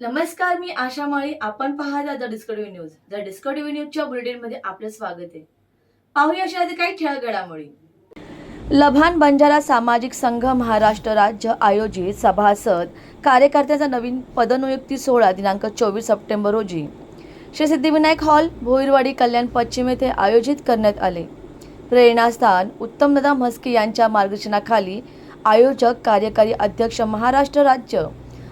नमस्कार मी आशा माळी. आपण पाहता the Discovery news. The Discovery न्यूजच्या बुलेटिनमध्ये आपलं स्वागत आहे. पाहूया अशा काही ठळक घडामोडी लभान बंजारा सामाजिक संघ महाराष्ट्र राज्य आयोजित सभासद कार्यकर्त्याचा नवीन पदनियुक्ती सोहळा दिनांक चोवीस सप्टेंबर रोजी. श्री सिद्धिविनायक हॉल भोईरवाडी कल्याण पश्चिम येथे आयोजित करण्यात आले. प्रेरणास्थान उत्तमदादा म्हस्के यांच्या मार्गदर्शनाखाली आयोजक कार्यकारी अध्यक्ष महाराष्ट्र राज्य.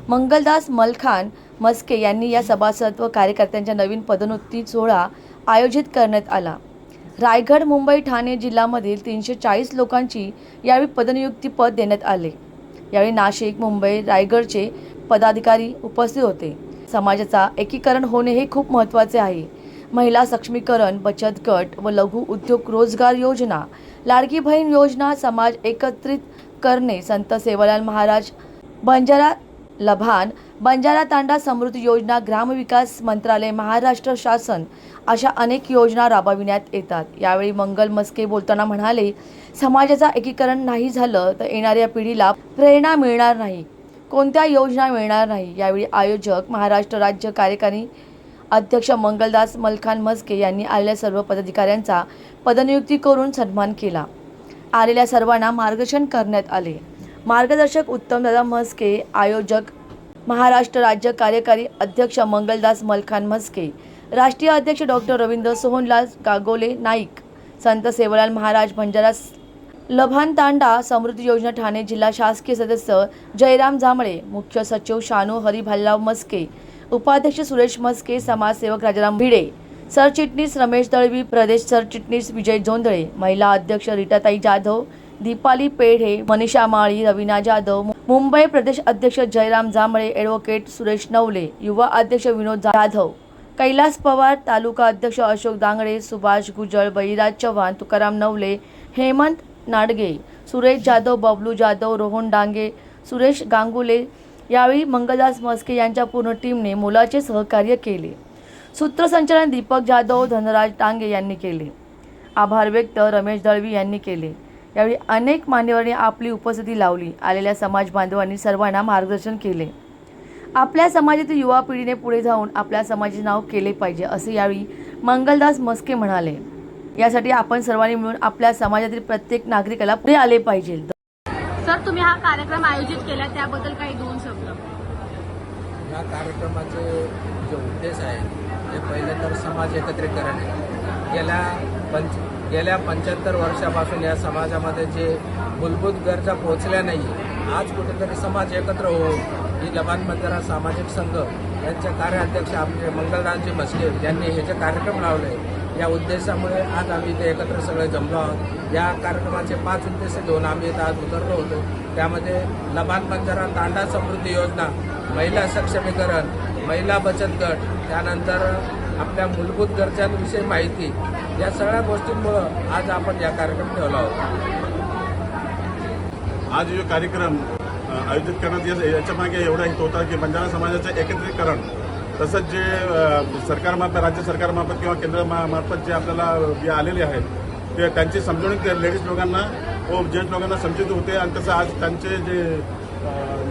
मंगलदास मलखान मस्के यांनी या सभासद व कार्यकर्त्यांच्या नवीन पदोन्नती सोहळा आयोजित करण्यात आला. रायगड मुंबई ठाणे जिल्ह्यामधील तीनशे चाळीस लोकांची यावेळी पदनियुक्ती पद देण्यात आले. यावेळी नाशिक मुंबई रायगडचे पदाधिकारी उपस्थित होते. समाजाचा एकीकरण होणे हे खूप महत्त्वाचे आहे. महिला सक्षमीकरण बचत गट व लघु उद्योग रोजगार योजना लाडकी बहीण योजना समाज एकत्रित करणे संत सेवालाल महाराज बंजारा लभान बंजारा तांडा समृद्धी योजना ग्रामविकास मंत्रालय महाराष्ट्र शासन अशा अनेक योजना राबविण्यात येतात. यावेळी मंगल मस्के बोलताना म्हणाले समाजाचा एकीकरण नाही झालं तर येणाऱ्या पिढीला प्रेरणा मिळणार नाही. कोणत्या योजना मिळणार नाही? यावेळी आयोजक महाराष्ट्र राज्य कार्यकारी अध्यक्ष मंगलदास मलखान मस्के यांनी आलेल्या सर्व पदाधिकाऱ्यांचा पदनियुक्ती करून सन्मान केला. आलेल्या सर्वांना मार्गदर्शन करण्यात आले. मार्गदर्शक उत्तमदादा म्हस्के आयोजक महाराष्ट्र राज्य कार्यकारी अध्यक्ष मंगलदास मलखान म्हस्के राष्ट्रीय अध्यक्ष डॉक्टर रवींद्र सोहनलाल गागोले नाईक संत सेवालाल महाराज बंजारा लभान तांडा समृद्धी योजना ठाणे जिल्हा शासकीय सदस्य जयराम जांभळे मुख्य सचिव शानू हरिभालराव मस्के उपाध्यक्ष सुरेश मस्के समाजसेवक राजाराम भिडे सरचिटणीस रमेश दळवी प्रदेश सरचिटणीस विजय जोंधळे महिला अध्यक्ष रीटाताई जाधव दीपाली पेढे मनीषा माळी रवीना जाधव मुंबई प्रदेश अध्यक्ष जयराम जांभळे ॲडव्होकेट सुरेश नवले युवा अध्यक्ष विनोद जाधव कैलास पवार तालुका अध्यक्ष अशोक दांगडे सुभाष गुजळ बळीराज चव्हाण तुकाराम नवले हेमंत नाडगे सुरेश जाधव बबलू जाधव रोहन डांगे सुरेश गांगुले यावेळी मंगलदास मस्के यांच्या पूर्ण टीमने मोलाचे सहकार्य केले. सूत्रसंचालन दीपक जाधव धनराज टांगे यांनी केले. आभार व्यक्त रमेश दळवी यांनी केले. यावेळी अनेक मान्यवरांनी आपली उपस्थिती लावली. आलेल्या समाज बांधवांनी सर्वांना मार्गदर्शन केले. आपल्या समाजातील युवा पिढीने पुढे जाऊन आपल्या समाजाचे नाव केले पाहिजे असे यावेळी मंगलदास मस्के म्हणाले. यासाठी आपण सर्वांनी मिळून आपल्या समाजातील प्रत्येक नागरिकाला पुढे आले पाहिजे. सर तुम्ही हा कार्यक्रम आयोजित केला त्याबद्दल काही दोन शब्द. या कार्यक्रमाचे जे उद्देश आहे ते पहिले तर समाज एकत्रीकरण आहे. गेल्या पंच गेल्या पंच्याहत्तर वर्षापासून या समाजामध्ये जे मूलभूत गरजा पोहोचल्या नाही आज कुठेतरी समाज एकत्र होऊन ही लबान बंजारा सामाजिक संघ यांचे कार्याध्यक्ष आपले मंगलदासजी मस्के यांनी हे जे कार्यक्रम लावले या उद्देशामुळे आज आम्ही इथे एकत्र सगळे जमलो आहोत. या कार्यक्रमाचे पाच उद्देश घेऊन आम्ही इथं आज उतरलो होतो. त्यामध्ये लबान बंजारा तांडा समृद्धी योजना महिला सक्षमीकरण महिला बचत गट त्यानंतर आपल्या मूलभूत गरजांविषयी माहिती या सगळ्या गोष्टींमुळं आज आपण या कार्यक्रम ठेवला होता आज जो कार्यक्रम आयोजित करण्यात येत याच्यामागे एवढा हित होता की बंजारा समाजाचं एकत्रीकरण तसंच जे सरकारमार्फत राज्य सरकारमार्फत किंवा केंद्र मार्फत जे आपल्याला जे आलेले आहेत ते त्यांची समजवणूक ते लेडीज लोकांना व जेंट्स लोकांना समजूत होते आणि तसं आज त्यांचे जे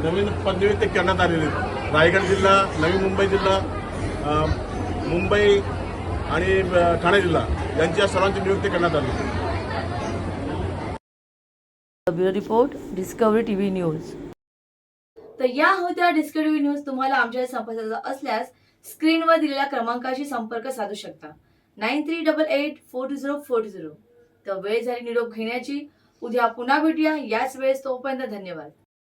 नवीन पदनियुक्ती करण्यात आलेले रायगड जिल्हा नवी मुंबई जिल्हा मुंबई आणि ठाणे जिल्हा यांची या सर्वांची नियुक्ती करण्यात आली. Bureau report Discovery TV news. तर या होत्या डिस्कवरी न्यूज तुम्हाला आमच्या संपर्काचा असल्यास स्क्रीनवर दिलेल्या क्रमांकाशी संपर्क साधू शकता. Nine three double eight four two zero four two zero. तर वेळ झाली निरोप घेण्याची. उद्या पुन्हा भेटूया. याच वेळेस तोपर्यंत धन्यवाद.